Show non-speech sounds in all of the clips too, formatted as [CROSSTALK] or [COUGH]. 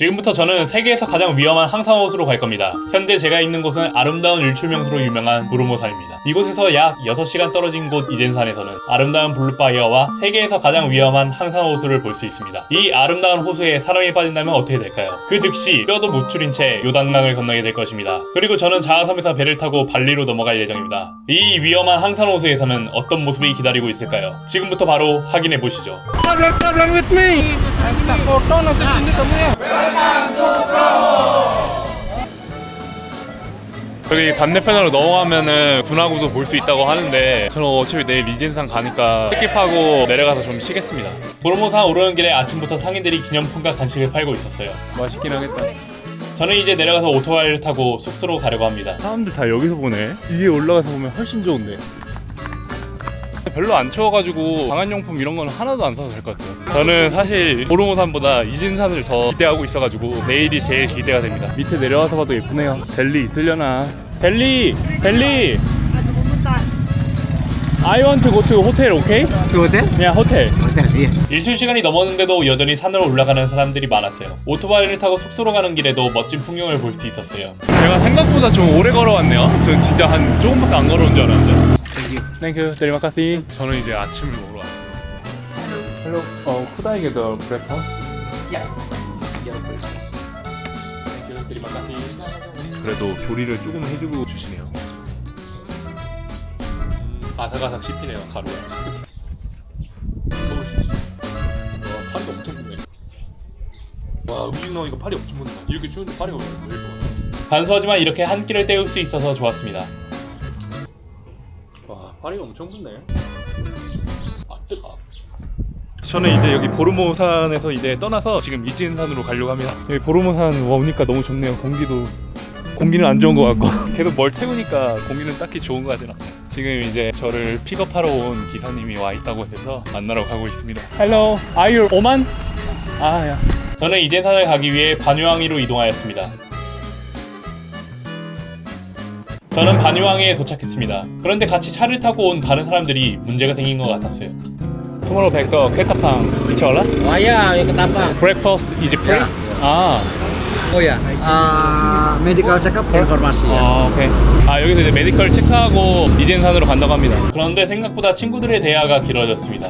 지금부터 저는 세계에서 가장 위험한 항상호수로 갈 겁니다. 현재 제가 있는 곳은 아름다운 일출명소로 유명한 무르모산입니다. 이곳에서 약 6시간 떨어진 곳 이젠산에서는 아름다운 블루파이어와 세계에서 가장 위험한 항상호수를 볼 수 있습니다. 이 아름다운 호수에 사람이 빠진다면 어떻게 될까요? 그 즉시 뼈도 못 추린 채 요단강을 건너게 될 것입니다. 그리고 저는 자하섬에서 배를 타고 발리로 넘어갈 예정입니다. 이 위험한 항상호수에서는 어떤 모습이 기다리고 있을까요? 지금부터 바로 확인해 보시죠. 여기 반대편으로 넘어가면은 분화구도 볼 수 있다고 하는데 저는 어차피 내일 리젠산 가니까 스킵하고 내려가서 좀 쉬겠습니다. 보르모산 오르는 길에 아침부터 상인들이 기념품과 간식을 팔고 있었어요. 맛있긴 하겠다. 저는 이제 내려가서 오토바이를 타고 숙소로 가려고 합니다. 사람들 다 여기서 보네. 위에 올라가서 보면 훨씬 좋은데. 별로 안 추워가지고 방한용품 이런 거는 하나도 안 사도 될 것 같아요. 저는 사실 보르모산보다 이진산을 더 기대하고 있어가지고 내일이 제일 기대가 됩니다. 밑에 내려와서 봐도 예쁘네요. 벨리 있으려나? 벨리! 벨리! I want to go to hotel, okay? To hotel? 그냥 호텔. Hotel, iya. 일출 시간이 넘었는데도 여전히 산으로 올라가는 사람들이 많았어요. 오토바이를 타고 숙소로 가는 길에도 멋진 풍경을 볼 수 있었어요. 제가 생각보다 좀 오래 걸어왔네요. 전 진짜 한 조금밖에 안 걸어온 줄 알았는데. Thank you. 땡큐, 데리마카시. 저는 이제 아침을 먹으러 왔습니다. 헬로, 어, 쿠다이 게 더 브레퍼스? 땡큐, 데리마카시. 그래도 조리를 조금 해주고 주시네요. 아삭아삭 씹히네요, 가루가. 와, 팔이 엄청 크네. 와, 음식 나오니까 팔이 엄청 큰다. 이렇게 추운데 팔이 왜 이렇게 많아? 간소하지만 이렇게 한 끼를 때울 수 있어서 좋았습니다. 와, 파리가 엄청 붙네. 아, 뜨거. 저는 이제 여기 보르모산에서 이제 떠나서 지금 이진산으로 가려고 합니다. 여기 보르모산 와 오니까 너무 좋네요. 공기도 공기는 안 좋은 것 같고 [LAUGHS] 계속 뭘 태우니까 공기는 딱히 좋은 것 같진 않아요. 지금 이제 저를 픽업하러 온 기사님이 와 있다고 해서 만나러 가고 있습니다. Hello, are you 오만? 아, 야. 저는 이젠산을 가기 위해 반유항이로 이동하였습니다. 저는 반유항에 도착했습니다. 그런데 같이 차를 타고 온 다른 사람들이 문제가 생긴 것 같았어요. Back to Ketapang, Bichola. Oh ya, ya ketapang. Breakfast is free? Ya. 아, Oh ya, uh, medical check up informasi ya. 아, 오케이. 아, 여기서 이제 메디컬 체크하고 이젠산으로 간다고 합니다. 그런데 생각보다 친구들의 대화가 길어졌습니다.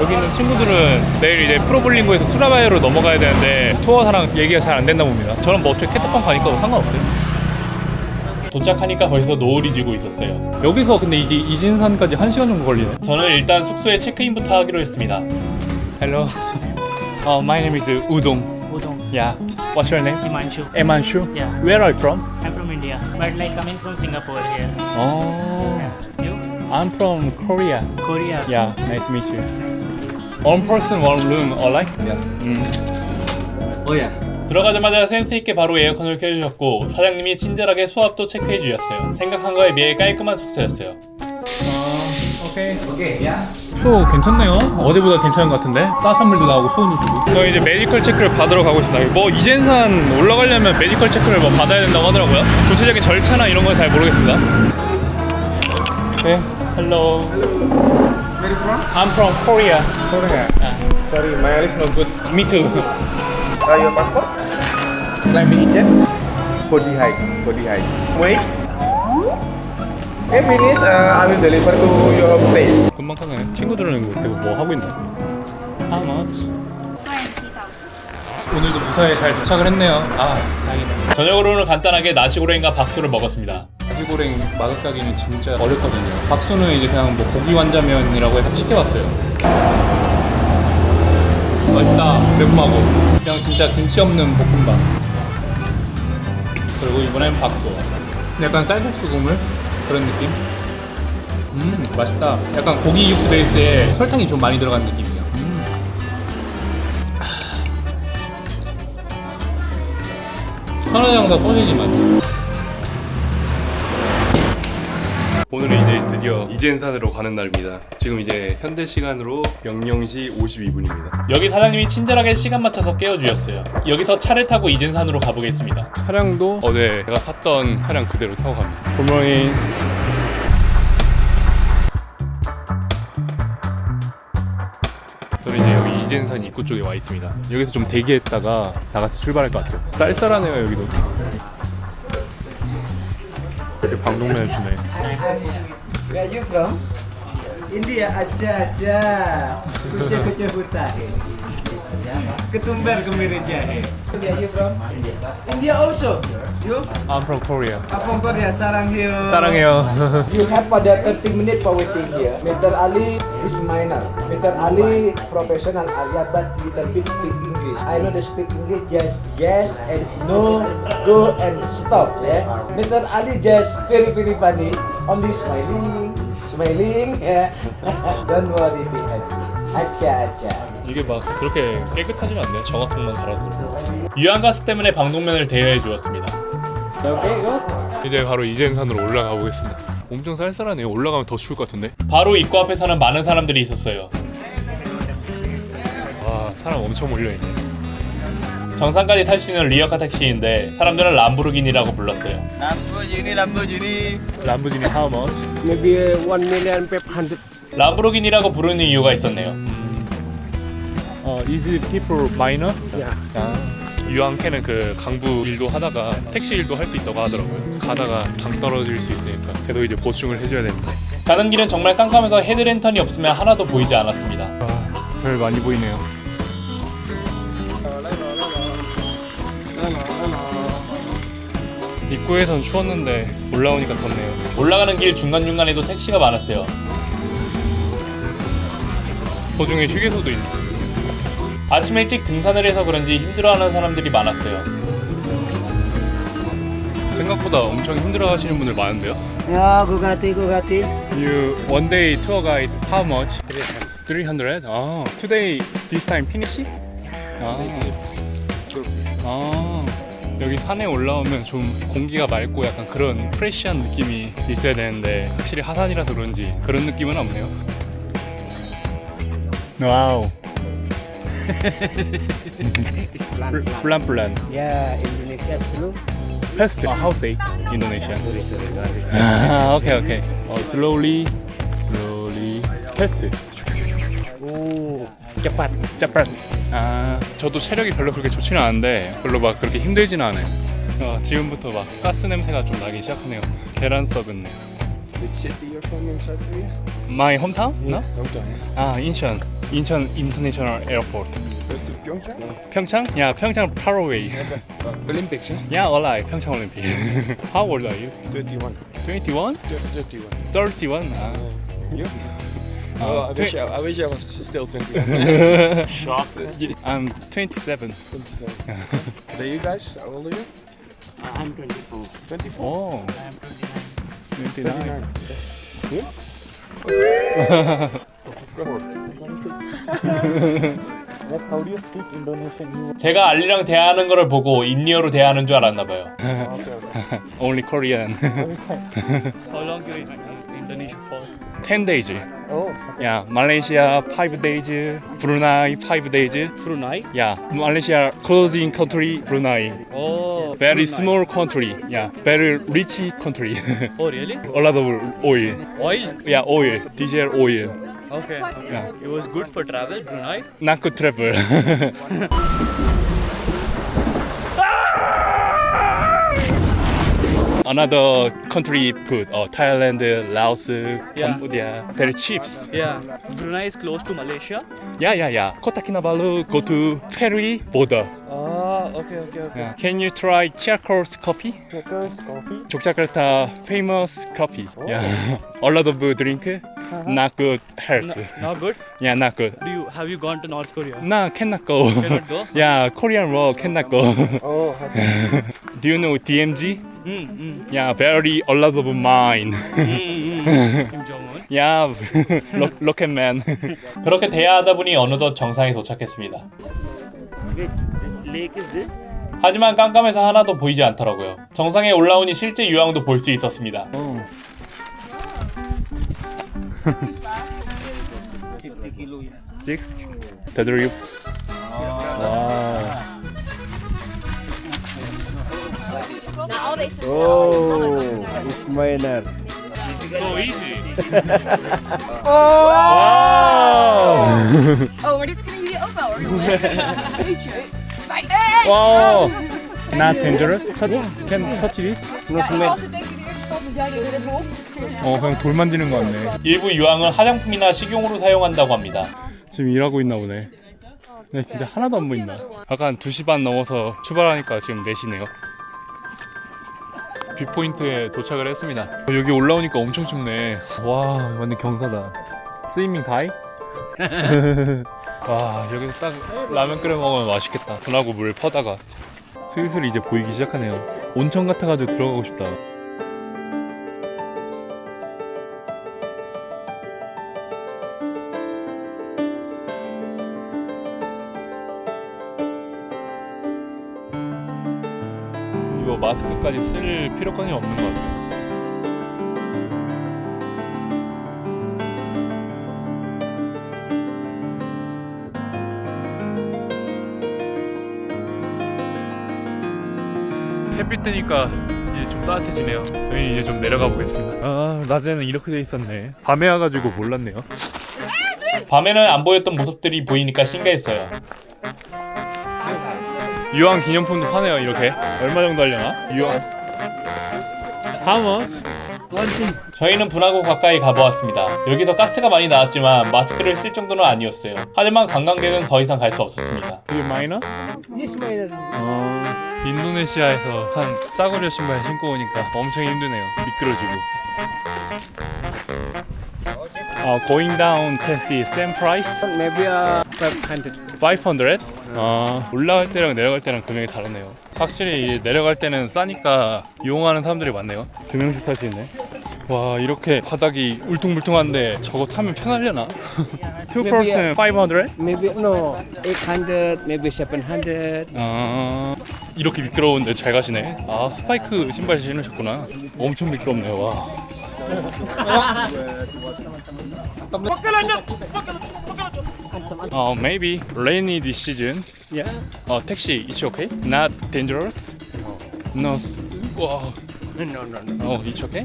여기 있는 친구들은 내일 이제 프로볼링고에서 수라바이로 넘어가야 되는데 투어사랑 얘기가 잘 안 된다 봅니다. 저는 뭐 어차피 캐터빵 가니까 뭐 상관없어요. 도착하니까 벌써 노을이 지고 있었어요. 여기서 근데 이제 이진산까지 1시간 정도 걸리네. 저는 일단 숙소에 체크인부터 하기로 했습니다. Hello. Uh, my name is Udong. Udong. Yeah. What's your name? Himanshu. Emanshu. Yeah. Where are you from? I'm from India, but like coming from Singapore here. Oh. You? I'm from Korea. Korea. Yeah, nice to meet you. One person, one room, alright? Ya. 음. Oh ya. 들어가자마자 센스 있게 바로 에어컨을 켜주셨고 사장님이 친절하게 수압도 체크해 주셨어요. 생각한 거에 비해 깔끔한 숙소였어요. 오케이. 수호 괜찮네요. 어제보다 괜찮은 것 같은데 따뜻한 물도 나오고 수온도 주고. 저 이제 메디컬 체크를 받으러 가고 있습니다. 뭐 이젠산 올라가려면 메디컬 체크를 뭐 받아야 된다고 하더라고요. 구체적인 절차나 이런 건 잘 모르겠습니다. 네, hello. Where you from? I'm from Korea. Korea. Sorry, my English no good. Me too. [LAUGHS] Uh, your passport? Climbing agent? Body height. Body height. Wait. Okay, finish. Uh, I will deliver to your homestay. 금방 타네. 친구들은 이거 계속 뭐 하고 있나? How much? 오늘도 무사히 잘 도착을 했네요. 아, 다행이다. 저녁으로는 간단하게 나시고랭과 박수를 먹었습니다. 나시고랭 맛없가기는 진짜 어렵거든요. 박수는 이제 그냥 뭐 고기 완자면이라고 해서 시켜봤어요. 맛있다. 매콤하고. 그냥 진짜 김치 없는 볶음밥. 그리고 이번엔 박수. 약간 쌀국수 국물? 그런 느낌? 음 맛있다 약간 고기 육수 베이스에 설탕이 좀 많이 들어간 느낌이야 음. 천하장사 소시지 맛 오늘은 이제 드디어 이젠산으로 가는 날입니다. 지금 이제 현대 시간으로 명령시 52분입니다. 여기 사장님이 친절하게 시간 맞춰서 깨워주셨어요. 여기서 차를 타고 이젠산으로 가보겠습니다. 차량도 어제 제가 샀던 차량 그대로 타고 갑니다. 굿모닝. 저는 이제 여기 리젠산 입구 쪽에 와 있습니다. 여기서 좀 대기했다가 다 같이 출발할 것 같아요. 쌀쌀하네요 여기도. 이렇게 방독면을 주네. Where are you from? India. Acha acha. Kucha kucha putahe. ketumbar kemiri jahe. India, from? India also. You? I'm from Korea. I'm from Korea. Sarang you. Sarang you. [LAUGHS] you have pada 30 menit for waiting here. Mr. Ali is minor. Mr. Ali professional Azab but little bit speak English. I know they speak English just yes and no, go and stop. Yeah. Mr. Ali just very very funny. Only smiling, smiling. Yeah. [LAUGHS] Don't worry, be happy. Acha acha. 이게 막 그렇게 깨끗하진 않네요. 정화통만 갈아서. 유황가스 때문에 방독면을 대여해 주었습니다. 이제 바로 이젠산으로 올라가 보겠습니다. 엄청 쌀쌀하네요. 올라가면 더 추울 것 같은데. 바로 입구 앞에 서는 많은 사람들이 있었어요. 와 사람 엄청 몰려 있네. 정상까지 탈 수 있는 리어카 택시인데 사람들은 람보르기니라고 불렀어요. Lamborghini, Lamborghini. 람보르기니 how much? Maybe uh, one million five hundred. 람보르기니라고 부르는 이유가 있었네요. 어, is it people minor? Yeah. 유황캐는 그 강부 일도 하다가 택시 일도 할 수 있다고 하더라고요. 가다가 당 떨어질 수 있으니까 그래도 이제 보충을 해줘야 되는데. 가는 길은 정말 깜깜해서 헤드랜턴이 없으면 하나도 보이지 않았습니다. 별 많이 보이네요. 입구에선 추웠는데 올라오니까 덥네요. 올라가는 길 중간중간에도 택시가 많았어요. 도중에 휴게소도 있네. 아침 일찍 등산을 해서 그런지 힘들어하는 사람들이 많았어요. 생각보다 엄청 힘들어하시는 분들 많은데요. Ya, gugati gugati. You one day tour guide how much? 300. 아, today this time finish? 아, 아, 여기 산에 올라오면 좀 공기가 맑고 약간 그런 프레시한 느낌이 있어야 되는데 확실히 하산이라서 그런지 그런 느낌은 없네요. 와우. 플란 플란. Indonesia dulu. Fast. Uh, how say Indonesian? ah, okay, okay. Oh, slowly, slowly, fast. Oh, cepat. cepat. 아, 저도 체력이 별로 그렇게 좋지는 않은데 별로 막 그렇게 힘들지는 않아요. 어, 지금부터 막 가스 냄새가 좀 나기 시작하네요. 계란 썩었네. Which city you're from in South Korea? My hometown? No? Hometown. 아, 인천. 인천 International Airport. Go to Pyeongchang? 평창? Yeah, 평창 far away. Olympics, huh? Yeah, alright. 평창 올림픽. How old are you? 21. 21? 31. 31? 아. You? 아, oh, I, wish I, I wish I was still 21. I'm 27. 27. Are you guys? How old are you? I'm 24. 24. 오. 29. 29. What, how do you speak Indonesian? 제가 알리랑 대화하는 거를 보고 인리어로 대화하는 줄 알았나 봐요. Only Korean. How long you in Indonesia for? 10 days. Oh, Yeah, Malaysia 5 days, Brunei 5 days. Brunei. Yeah, Malaysia closing country Brunei. Oh. Very Brunei. small country. Yeah, very rich country. Oh really? A lot of oil. Oil. Yeah, oil, diesel oil. Okay. Yeah, It was good for travel, Brunei. not good travel. [LAUGHS] Another country good. Oh, Thailand, Laos, Cambodia. Very cheap. Yeah. Brunei is close to Malaysia. Yeah, yeah, yeah. Kota Kinabalu go to ferry border. Oh, okay, okay, okay. Can you try Chiaco's coffee? Checkers, coffee. Yogyakarta famous coffee. Yeah. A lot of drink. Not good health. Not good. Yeah, not good. Do you have you gone to North Korea? No, cannot go. Cannot go? yeah, Korean world cannot go. Oh, Do you know DMG? Mm, mm, Yeah, very a lot of mine. mm, mm. Kim Jong Un. yeah, 로, 로켓 man. 그렇게 대화하다 보니 어느덧 정상에 도착했습니다. Wait, this lake is this? 하지만 깜깜해서 하나도 보이지 않더라고요. 정상에 올라오니 실제 유황도 볼 수 있었습니다. Six. 대드립. 와. Now they Oh, it's minor. So easy. Oh, 와우. Oh, we're just gonna use 와 우. Not dangerous? Touch, can touch this? 어 그냥 돌 만지는 거 같네. 일부 유황은 화장품이나 식용으로 사용한다고 합니다. 지금 일하고 있나 보네. 네 진짜 하나도 안 보인다. 한 2시 반 넘어서 출발하니까 지금 4시네요. 뷰포인트에 도착을 했습니다. 어, 여기 올라오니까 엄청 춥네. 와 완전 경사다. 스위밍 다이? [LAUGHS] 와 여기서 딱 라면 끓여 먹으면 맛있겠다. 분하고 물 퍼다가 슬슬 이제 보이기 시작하네요. 온천 같아가지고 들어가고 싶다. 이거 마스크까지 쓸 필요성이 없는 것 같아요. 햇빛 뜨니까 이제 좀 따뜻해지네요. 저희 이제 좀 내려가 보겠습니다. 아 낮에는 이렇게 돼 있었네. 밤에 와가지고 몰랐네요. 밤에는 안 보였던 모습들이 보이니까 신기했어요. 유황 기념품도 파네요 이렇게. 얼마 정도 하려나? 유황. How much? 저희는 분하고 가까이 가보았습니다. 여기서 가스가 많이 나왔지만 마스크를 쓸 정도는 아니었어요. 하지만 관광객은 더 이상 갈 수 없었습니다. 이게 마이너? 어, 인도네시아에서 한 싸구려 신발 신고 오니까 엄청 힘드네요. 미끄러지고. 어, going down taxi same price? Maybe uh, 500. 500? 아, 올라갈 때랑 내려갈 때랑 금액이 다르네요. 확실히 이 내려갈 때는 싸니까 이용하는 사람들이 많네요. 두 명씩 탈수 있네. 와, 이렇게 바닥이 울퉁불퉁한데 저거 타면 편하려나? Two person 500? Maybe no, 800, maybe 700. 아, 이렇게 미끄러운데 잘 가시네. 아, 스파이크 신발 신으셨구나. 엄청 미끄럽네요. 와. 어, maybe rainy this season. Yeah. 어, 택시 it's okay? Not dangerous? No. s- 와. No, no, no. 어, it's okay?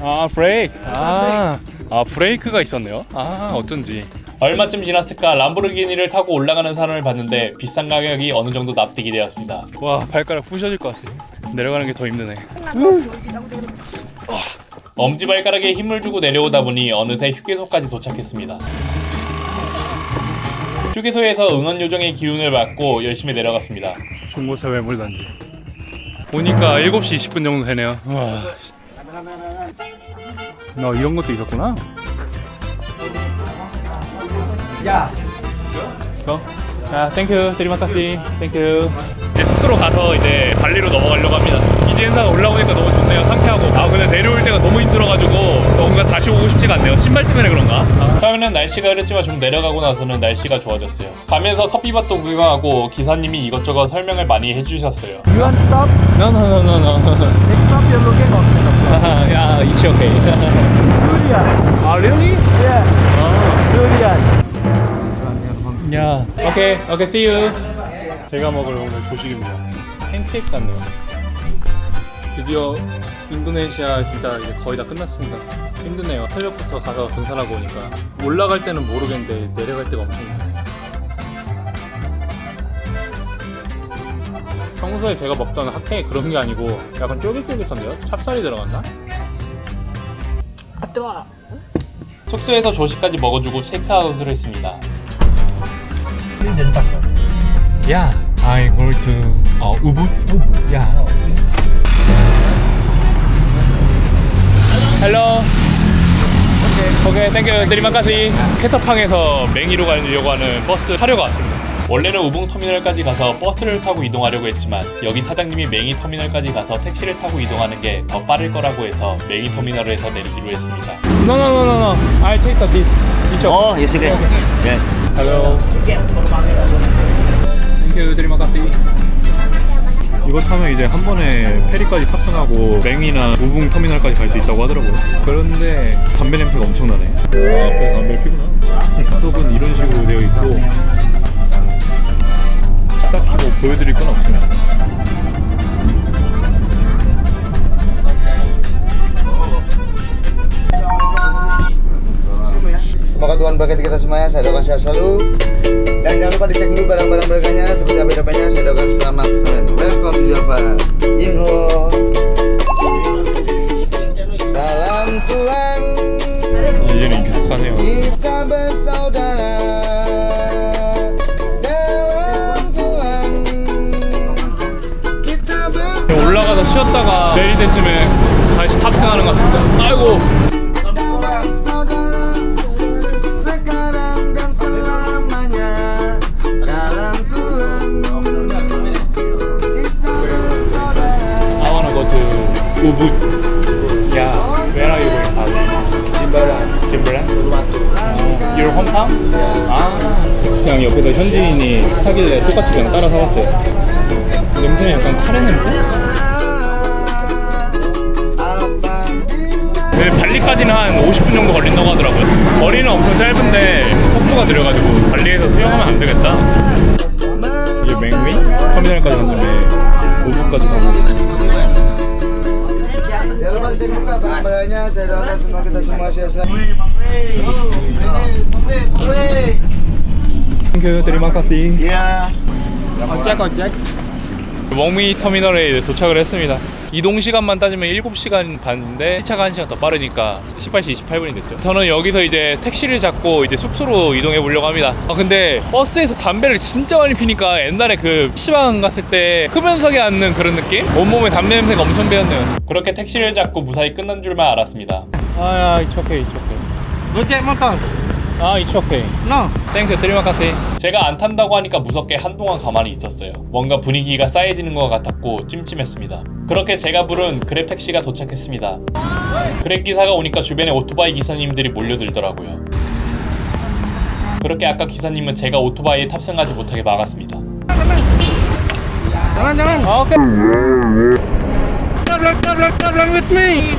아, 브레이크. 아, 아, 브레이크가 있었네요. 아, 어쩐지. 얼마쯤 지났을까 람보르기니를 타고 올라가는 사람을 봤는데 비싼 가격이 어느 정도 납득이 되었습니다. 와, 발가락 부셔질 것 같아. 내려가는 게 더 힘드네. 엄지 발가락에 힘을 주고 내려오다 보니 어느새 휴게소까지 도착했습니다. 휴게소에서 응원 요정의 기운을 받고 열심히 내려갔습니다. 중고차 매물단지. 오니까 7시 20분 정도 되네요. 와. 나 이런 것도 있었구나. Ya. 어? 아, 땡큐. 드리마카시. 땡큐. 이제 숙소로 가서 이제 발리로 넘어가려고 합니다. 이지엔사가 올라오니까 너무 좋네요. 상쾌하고. 아, 근데 내려올 때가 너무 힘들어가지고 뭔가 다시 오고 싶지가 않네요. 신발 때문에 그런가? 처음에는 날씨가 흐렸지만 좀 내려가고 나서는 날씨가 좋아졌어요. 가면서 커피밭도 구경하고 기사님이 이것저것 설명을 많이 해주셨어요. You want stop? No, no, no, no, no. Next stop you're looking of [LAUGHS] yeah, it's okay. Durian. 아, really? Yeah. Durian. 야, 오케이, 오케이, see you. 제가 먹을 오늘 조식입니다. 팬케이크 같네요. 드디어 인도네시아 진짜 이제 거의 다 끝났습니다. 힘드네요. 새벽부터 가서 등산하고 오니까 올라갈 때는 모르겠는데 내려갈 때가 엄청 힘드네요. 평소에 제가 먹던 핫케이크 그런 게 아니고 약간 쫄깃쫄깃한데요? 찹쌀이 들어갔나? 숙소에서 조식까지 먹어주고 체크아웃을 했습니다. Yeah, I go to uh, Okay, thank you. 드리마카시. 캐서팡에서 맹이로 가려고 하는 버스 타려고 왔습니다. 원래는 우붕 터미널까지 가서 버스를 타고 이동하려고 했지만 여기 사장님이 맹이 터미널까지 가서 택시를 타고 이동하는 게 더 빠를 거라고 해서 맹이 터미널에서 내리기로 했습니다. No, no, no, no, no. I'll take the this. this Oh, yes, okay. Okay. Hello. 이거 타면 이제 한 번에 페리까지 탑승하고 맹이나 우붕 터미널까지 갈 수 있다고 하더라고요. 그런데 담배 냄새가 엄청 나네. 아, 앞에 담배를 피구나. 수업은 이런 식으로 되어 있고 딱히 뭐 보여드릴 건 없습니다. sehat selalu. Dan jangan lupa dicek dulu barang-barang berharganya seperti apa dompetnya. Saya doakan selamat Ubud. Yeah, where are you going? Bali? Jimbaran. Jimbaran? Your hometown? 아, 그냥 옆에서 현지인이 사길래 똑같이 그냥 따라 사봤어요. 냄새는 약간 카레 냄새? 네, 발리까지는 한 50분 정도 걸린다고 하더라고요. 거리는 엄청 짧은데 속도가 느려가지고 발리에서 수영하면 안 되겠다. 이게 맹위? 터미널까지 갔는데 우붓까지 가고 dicek juga barang-barangnya. Saya doakan semua kita semua sehat selalu. 땡큐 terima kasih. Iya. 멍미 터미널에 이제 도착을 했습니다. 이동 시간만 따지면 7시간 반인데 시차가 1시간 더 빠르니까 18시 28분이 됐죠. 저는 여기서 이제 택시를 잡고 이제 숙소로 이동해 보려고 합니다. 아 근데 버스에서 담배를 진짜 많이 피니까 옛날에 그 PC방 갔을 때 흡연석에 앉는 그런 느낌? 온몸에 담배 냄새가 엄청 배었네요. 그렇게 택시를 잡고 무사히 끝난 줄만 알았습니다. 아야, okay. Go check motor. 아, it's okay. No. 땡큐 드리마카세 제가 안 탄다고 하니까 무섭게 한동안 가만히 있었어요 뭔가 분위기가 쌓여지는 것 같았고 찜찜했습니다 그렇게 제가 부른 그랩 택시가 도착했습니다 그랩 기사가 오니까 주변에 오토바이 기사님들이 몰려들더라고요 그렇게 아까 기사님은 제가 오토바이에 탑승하지 못하게 막았습니다 Jangan jangan. 오케이 Keluar keluar keluar keluar with me.